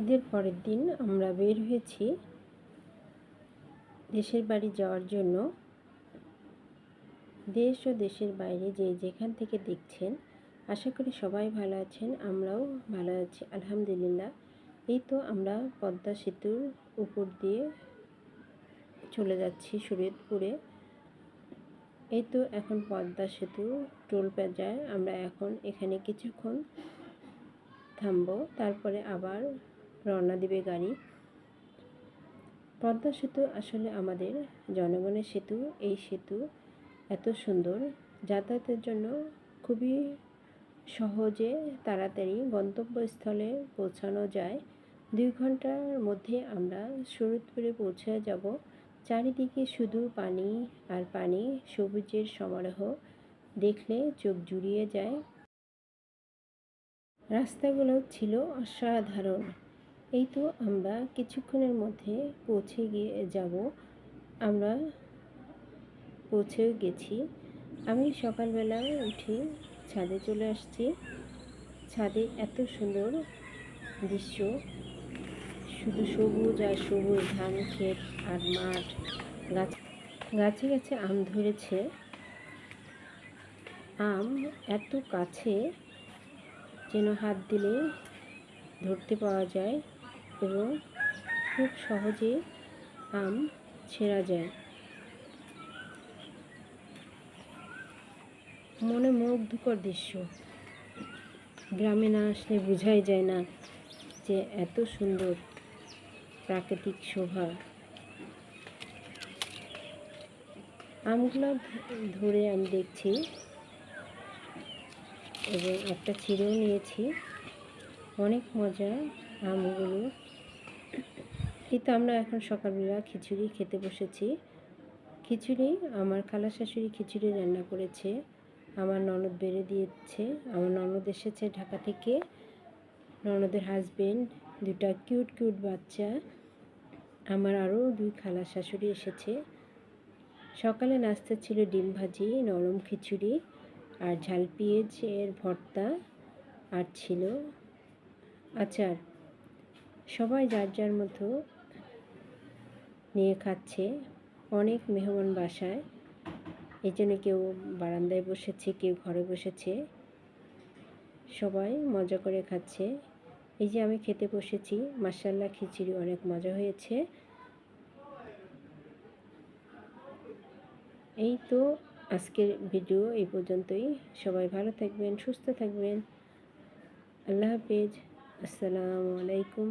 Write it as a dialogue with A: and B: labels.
A: ঈদের পরের দিন আমরা বের হয়েছি দেশের বাড়ি যাওয়ার জন্য। দেশ ও দেশের বাইরে যে যেখান থেকে দেখছেন, আশা করি সবাই ভালো আছেন, আমরাও ভালো আছি, আলহামদুলিল্লাহ। এই তো আমরা পদ্মা সেতুর উপর দিয়ে চলে যাচ্ছি শরীয়তপুরে। এই তো এখন পদ্মা সেতু টোল প্লাজায় আমরা এখন এখানে কিছুক্ষণ থামবো, তারপরে আবার রওনা দিবে গাড়ি। পদ্মা সেতু আসলে আমাদের জনগণের সেতু। এই সেতু এত সুন্দর। যাতায়াতের জন্য খুবই সহজে তাড়াতাড়ি গন্তব্যস্থলে পৌঁছানো যায়। দুই ঘণ্টার মধ্যে আমরা শরৎপুরে পৌঁছে যাব। চারিদিকে শুধু পানি আর পানি, সবুজের সমারোহ দেখলে চোখ জুড়িয়ে যায়। রাস্তাগুলো ছিল অসাধারণ। এই তো আমরা কিছুক্ষণের মধ্যে পৌঁছে গিয়ে যাব। আমরা পৌঁছেও গেছি। আমি সকালবেলা উঠে ছাদে চলে আসছি। ছাদে এত সুন্দর দৃশ্য। শুধু সবুজ আর সবুজ ধান ক্ষেত আর মাঠ। গাছ গাছে গাছে আম ধরেছে। আম এত কাছে যেন হাত দিলে ধরতে পাওয়া যায়। এবং খুব সহজে আম ছেঁড়া যায়। মনে মুগ্ধকর দৃশ্য। গ্রামে না আসলে বোঝাই যায় না যে এত সুন্দর প্রাকৃতিক শোভা। আমগুলো ধরে আমি দেখছি এবং একটা ছিঁড়েও নিয়েছি। অনেক মজা আমগুলো এই তো আমরা এখন সকালবেলা খিচুড়ি খেতে বসেছি। খিচুড়ি, আমার খালা শাশুড়ি খিচুড়ি রান্না করেছে। আমার ননদ বেড়ে দিয়েছে। আমার ননদ এসেছে ঢাকা থেকে। ননদের হাজবেন্ড দুটা কিউট কিউট বাচ্চা। আমার আরও দুই খালা শাশুড়ি এসেছে। সকালে নাস্তা ছিল ডিম ভাজি, নরম খিচুড়ি আর ঝাল পেঁয়াজের ভর্তা আর ছিল আচার। সবাই যার যার মতো নিয়ে খাচ্ছে, অনেক মেহমান বাসায়। এই জন্য কেউ বারান্দায় বসেছে, কেউ ঘরে বসেছে। সবাই মজা করে খাচ্ছে। এই যে আমি খেতে বসেছি মাসাল্লা খিচুড়ি অনেক মজা হয়েছে। এই তো আজকের ভিডিও এই পর্যন্তই। সবাই ভালো থাকবেন, সুস্থ থাকবেন। আল্লাহ হাফেজ। আসসালামু আলাইকুম।